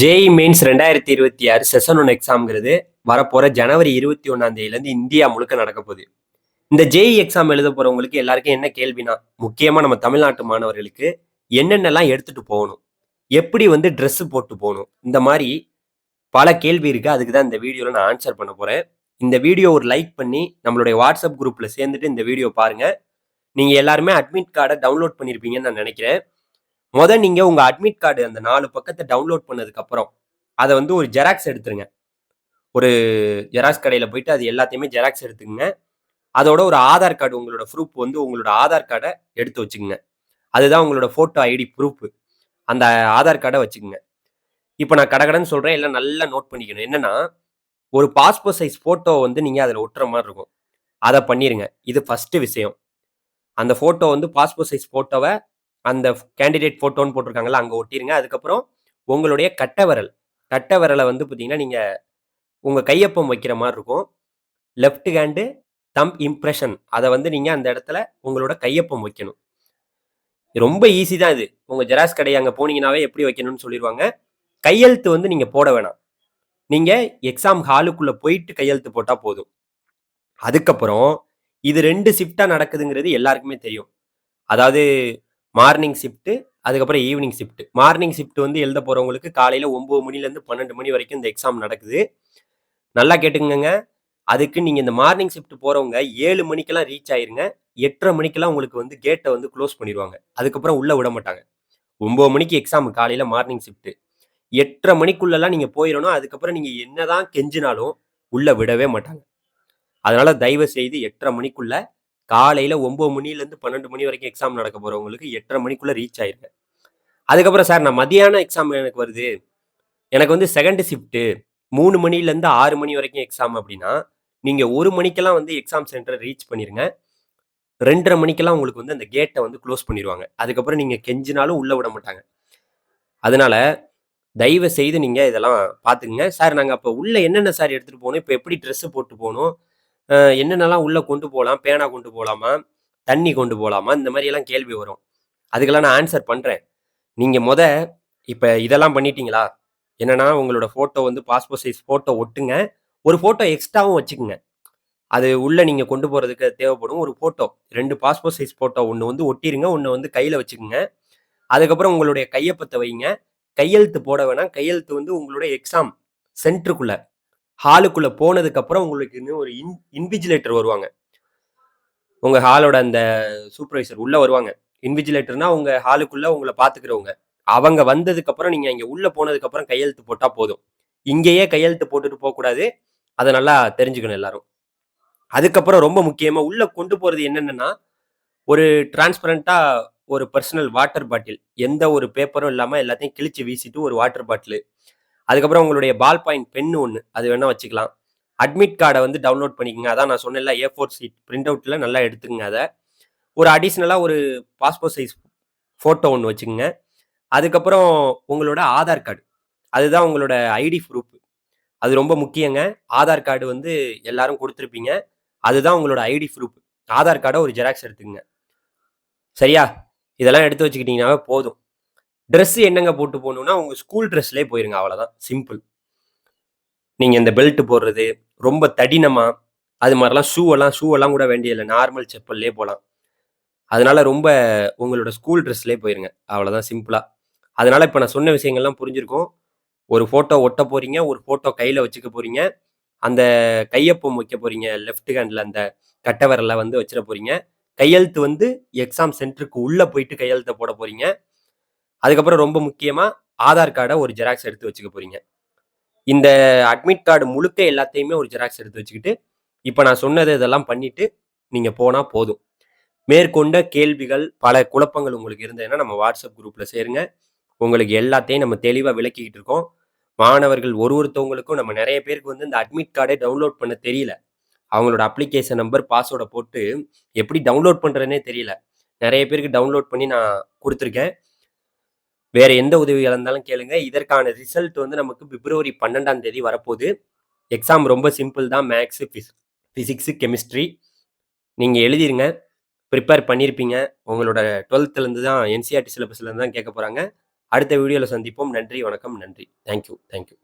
JE mains ரெண்டாயிரத்தி இருபத்தி ஆறு செஷன் ஒன் எக்ஸாம்ங்கிறது வரப்போகிற ஜனவரி இருபத்தி ஒன்றாம் தேதியிலேருந்து இந்தியா முழுக்க நடக்க போகுது. இந்த ஜேஇ எக்ஸாம் எழுத போகிறவங்களுக்கு எல்லாருக்கும் என்ன கேள்வினா முக்கியமாக நம்ம தமிழ்நாட்டு மாணவர்களுக்கு என்னென்னலாம் எடுத்துகிட்டு போகணும் எப்படி வந்து ட்ரெஸ்ஸு போட்டு போகணும் இந்த மாதிரி பல கேள்வி இருக்குது அதுக்கு தான் இந்த வீடியோவில் நான் ஆன்சர் பண்ண போகிறேன் இந்த வீடியோ ஒரு லைக் பண்ணி நம்மளுடைய வாட்ஸ்அப் குரூப்பில் சேர்ந்துட்டு இந்த வீடியோ பாருங்கள் நீங்கள் எல்லாருமே அட்மிட் கார்டை டவுன்லோட் பண்ணியிருப்பீங்கன்னு நான் நினைக்கிறேன். முத நீங்க உங்க அட்மிட் கார்டு அந்த நாலு பக்கத்தை டவுன்லோட் பண்ணதுக்கு அப்புறம் அதை வந்து ஒரு ஜெராக்ஸ் எடுத்துருங்க. ஒரு ஜெராக்ஸ் கடையில போயிட்டு அது எல்லாத்தையுமே ஜெராக்ஸ் எடுத்துக்கங்க. அதோட ஒரு ஆதார் கார்டு உங்களோட ப்ரூஃப் வந்து உங்களோட ஆதார் கார்டை எடுத்து வச்சுக்கோங்க. அதுதான் உங்களோட ஃபோட்டோ ஐடி ப்ரூஃப் அந்த ஆதார் கார்டை வச்சுக்கோங்க. இப்போ நான் கடகடன்னு சொல்றேன் எல்லாம் நல்லா நோட் பண்ணிக்கணும். என்னன்னா ஒரு பாஸ்போர்ட் சைஸ் ஃபோட்டோ வந்து நீங்க அதில் ஒட்டுற மாதிரி இருக்கும். அதை பண்ணிடுங்க இது ஃபர்ஸ்ட் விஷயம். அந்த ஃபோட்டோ வந்து பாஸ்போர்ட் சைஸ் ஃபோட்டோவை அந்த கேண்டிடேட் ஃபோட்டோன்னு போட்டிருக்காங்கல்ல அங்கே ஒட்டிருங்க. அதுக்கப்புறம் உங்களுடைய கட்டை விரல். கட்டை விரலை வந்து பார்த்தீங்கன்னா நீங்கள் உங்கள் கையொப்பம் வைக்கிற மாதிரி இருக்கும். லெஃப்ட் ஹேண்டு தம் இம்ப்ரெஷன் அதை வந்து நீங்கள் அந்த இடத்துல உங்களோட கையொப்பம் வைக்கணும். ரொம்ப ஈஸி தான் இது. உங்கள் ஜெராக்ஸ் கடை அங்கே போனீங்கன்னாவே எப்படி வைக்கணும்னு சொல்லிடுவாங்க கையெழுத்து வந்து நீங்கள் போட வேணாம். நீங்கள் எக்ஸாம் ஹாலுக்குள்ளே போயிட்டு கையெழுத்து போட்டால் போதும். அதுக்கப்புறம் இது ரெண்டு ஷிஃப்டாக நடக்குதுங்கிறது எல்லாருக்குமே தெரியும். அதாவது மார்னிங் ஷிஃப்ட்டு அதுக்கப்புறம் ஈவினிங் ஷிஃப்ட் மார்னிங் ஷிஃப்ட் வந்து எழுத போகிறவங்களுக்கு காலையில் ஒம்பது மணிலேருந்து பன்னெண்டு மணி வரைக்கும் இந்த எக்ஸாம் நடக்குது. நல்லா கேட்டுக்கங்க. அதுக்கு நீங்கள் இந்த மார்னிங் ஷிஃப்ட் போகிறவங்க ஏழு மணிக்கெல்லாம் ரீச் ஆயிருங்க. எட்டரை மணிக்கெல்லாம் உங்களுக்கு வந்து கேட்டை வந்து க்ளோஸ் பண்ணிடுவாங்க. அதுக்கப்புறம் உள்ளே விட மாட்டாங்க. ஒம்பது மணிக்கு எக்ஸாம் காலையில் மார்னிங் ஷிஃப்ட்டு எட்டரை மணிக்குள்ளெல்லாம் நீங்கள் போயிடணும். அதுக்கப்புறம் நீங்கள் என்னதான் கெஞ்சினாலும் உள்ளே விடவே மாட்டாங்க. அதனால் தயவு செய்து எட்டரை மணிக்குள்ளே காலையில் ஒம்பது மணிலேருந்து பன்னெண்டு மணி வரைக்கும் எக்ஸாம் நடக்க போகிறவங்களுக்கு எட்டரை மணிக்குள்ளே ரீச் ஆயிருங்க. அதுக்கப்புறம் சார் நான் மதியானம் எக்ஸாம் எனக்கு வருது. எனக்கு வந்து செகண்ட் ஷிஃப்ட்டு மூணு மணிலேருந்து ஆறு மணி வரைக்கும் எக்ஸாம் அப்படின்னா நீங்கள் ஒரு மணிக்கெல்லாம் வந்து எக்ஸாம் சென்டரை ரீச் பண்ணிடுங்க ரெண்டரை மணிக்கெல்லாம் உங்களுக்கு வந்து அந்த கேட்டை வந்து க்ளோஸ் பண்ணிடுவாங்க அதுக்கப்புறம் நீங்கள் கெஞ்சினாலும் உள்ளே விட மாட்டாங்க. அதனால தயவு செய்து நீங்கள் இதெல்லாம் பார்த்துக்குங்க. சார் நாங்கள் அப்போ உள்ளே என்னென்ன சார் எடுத்துகிட்டு போகணும்? இப்போ எப்படி ட்ரெஸ்ஸு போட்டு போகணும்? என்னென்னலாம் உள்ளே கொண்டு போகலாம் பேனா கொண்டு போகலாமா தண்ணி கொண்டு போகலாமா இந்த மாதிரியெல்லாம் கேள்வி வரும். அதுக்கெல்லாம் நான் ஆன்சர் பண்ணுறேன் நீங்கள் முத இப்போ இதெல்லாம் பண்ணிட்டீங்களா? என்னென்னா உங்களோட ஃபோட்டோ வந்து பாஸ்போர்ட் சைஸ் ஃபோட்டோ ஒட்டுங்க. ஒரு ஃபோட்டோ எக்ஸ்ட்ராவும் வச்சுக்குங்க. அது உள்ளே நீங்கள் கொண்டு போகிறதுக்கு தேவைப்படும் ஒரு ஃபோட்டோ ரெண்டு பாஸ்போர்ட் சைஸ் ஃபோட்டோ ஒன்று வந்து ஒட்டிருங்க. ஒன்று வந்து கையில் வச்சுக்குங்க. அதுக்கப்புறம் உங்களுடைய கையப்பத்தை வைங்க. கையெழுத்து போட வேணாம். கையெழுத்து வந்து உங்களுடைய எக்ஸாம் சென்டருக்குள்ளே ஹாலுக்குள்ள போனதுக்கு அப்புறம் உங்களுக்கு இன்னும் ஒரு இன் இன்விஜிலேட்டர் வருவாங்க. உங்க ஹாலோட அந்த சூப்பர்வைசர் உள்ள வருவாங்க. இன்விஜிலேட்டர்னா உங்க ஹாலுக்குள்ள உங்களை பாத்துக்கிறவங்க. அவங்க வந்ததுக்கு அப்புறம் நீங்க இங்க உள்ள போனதுக்கு அப்புறம் கையெழுத்து போட்டா போதும். இங்கேயே கையெழுத்து போட்டுட்டு போகக்கூடாது அதை நல்லா தெரிஞ்சுக்கணும் எல்லாரும். அதுக்கப்புறம் ரொம்ப முக்கியமா உள்ள கொண்டு போறது என்னென்னா ஒரு டிரான்ஸ்பரண்டா ஒரு பர்சனல் வாட்டர் பாட்டில் எந்த ஒரு பேப்பரும் இல்லாமல் எல்லாத்தையும் கிழிச்சு வீசிட்டு ஒரு வாட்டர் பாட்டில் அதுக்கப்புறம் உங்களுடைய பால் பாயிண்ட் பென் ஒன்று அது வேணால் வச்சுக்கலாம். அட்மிட் கார்டை வந்து டவுன்லோட் பண்ணிக்கங்க. அதான் நான் சொன்னேன்ல ஏ ஃபோர் சீட் பிரிண்ட் அவுட்டில் நல்லா எடுத்துக்கங்க அதை. ஒரு அடிஷ்னலாக ஒரு பாஸ்போர்ட் சைஸ் ஃபோட்டோ ஒன்று வச்சுக்கோங்க. அதுக்கப்புறம் உங்களோட ஆதார் கார்டு அதுதான் உங்களோட ஐடி ப்ரூஃப் அது ரொம்ப முக்கியங்க. ஆதார் கார்டு வந்து எல்லாரும் கொடுத்துருப்பீங்க. அதுதான் உங்களோட ஐடி ப்ரூஃப் ஆதார் கார்டை ஒரு ஜெராக்ஸ் எடுத்துக்கங்க. சரியா? இதெல்லாம் எடுத்து வச்சுக்கிட்டீங்கன்னாவே போதும். ட்ரெஸ்ஸு என்னங்க போட்டு போகணும்னா உங்கள் ஸ்கூல் ட்ரெஸ்லேயே போயிருங்க அவ்வளோதான் சிம்பிள் நீங்கள் இந்த பெல்ட் போடுறது ரொம்ப தடினமாக அது மாதிரிலாம் ஷூவெல்லாம் ஷூவெல்லாம் கூட வேண்டியதில்லை. நார்மல் செப்பல்லே போகலாம் அதனால ரொம்ப உங்களோட ஸ்கூல் ட்ரெஸ்லேயே போயிருங்க. அவ்வளோதான் சிம்பிளாக அதனால இப்போ நான் சொன்ன விஷயங்கள்லாம் புரிஞ்சிருக்கும். ஒரு ஃபோட்டோ ஒட்ட போகிறீங்க ஒரு ஃபோட்டோ கையில் வச்சுக்க போகிறீங்க அந்த கையொப்பம் வைக்க போகிறீங்க லெஃப்ட் ஹேண்டில் அந்த கட்டவரில் வந்து வச்சிட போகிறீங்க கையெழுத்து வந்து எக்ஸாம் சென்டருக்கு உள்ளே போயிட்டு கையெழுத்தை போட போகிறீங்க அதுக்கப்புறம் ரொம்ப முக்கியமாக ஆதார் கார்டை ஒரு ஜெராக்ஸ் எடுத்து வச்சுக்க போகிறீங்க இந்த அட்மிட் கார்டு முழுக்க எல்லாத்தையுமே ஒரு ஜெராக்ஸ் எடுத்து வச்சுக்கிட்டு இப்போ நான் சொன்னது இதெல்லாம் பண்ணிவிட்டு நீங்கள் போனால் போதும். மேற்கொண்ட கேள்விகள் பல குழப்பங்கள் உங்களுக்கு இருந்ததுன்னா நம்ம வாட்ஸ்அப் குரூப்பில் சேருங்க. உங்களுக்கு எல்லாத்தையும் நம்ம தெளிவாக விளக்கிக்கிட்டு இருக்கோம். மாணவர்கள் ஒரு ஒருத்தவங்களுக்கும் நம்ம நிறைய பேருக்கு வந்து இந்த அட்மிட் கார்டை டவுன்லோட் பண்ண தெரியல. அவங்களோட அப்ளிகேஷன் நம்பர் பாஸ்வேர்டை போட்டு எப்படி டவுன்லோட் பண்ணுறதுனே தெரியல. நிறைய பேருக்கு டவுன்லோட் பண்ணி நான் கொடுத்துருக்கேன். வேற எந்த உதவிகள் இருந்தாலும் கேளுங்க. இதற்கான ரிசல்ட் வந்து நமக்கு பிப்ரவரி பன்னெண்டாம் தேதி வரப்போகுது. எக்ஸாம் ரொம்ப சிம்பிள் தான். மேக்ஸு ஃபிஸ் ஃபிசிக்ஸு கெமிஸ்ட்ரி நீங்கள் எழுதிருங்க. ப்ரிப்பேர் பண்ணியிருப்பீங்க உங்களோட டுவெல்த்துலேருந்து தான் என்சிஆர்டி சிலபஸ்லேருந்து தான் கேட்க போகிறாங்க அடுத்த வீடியோவில் சந்திப்போம். நன்றி வணக்கம் நன்றி. Thank you thank you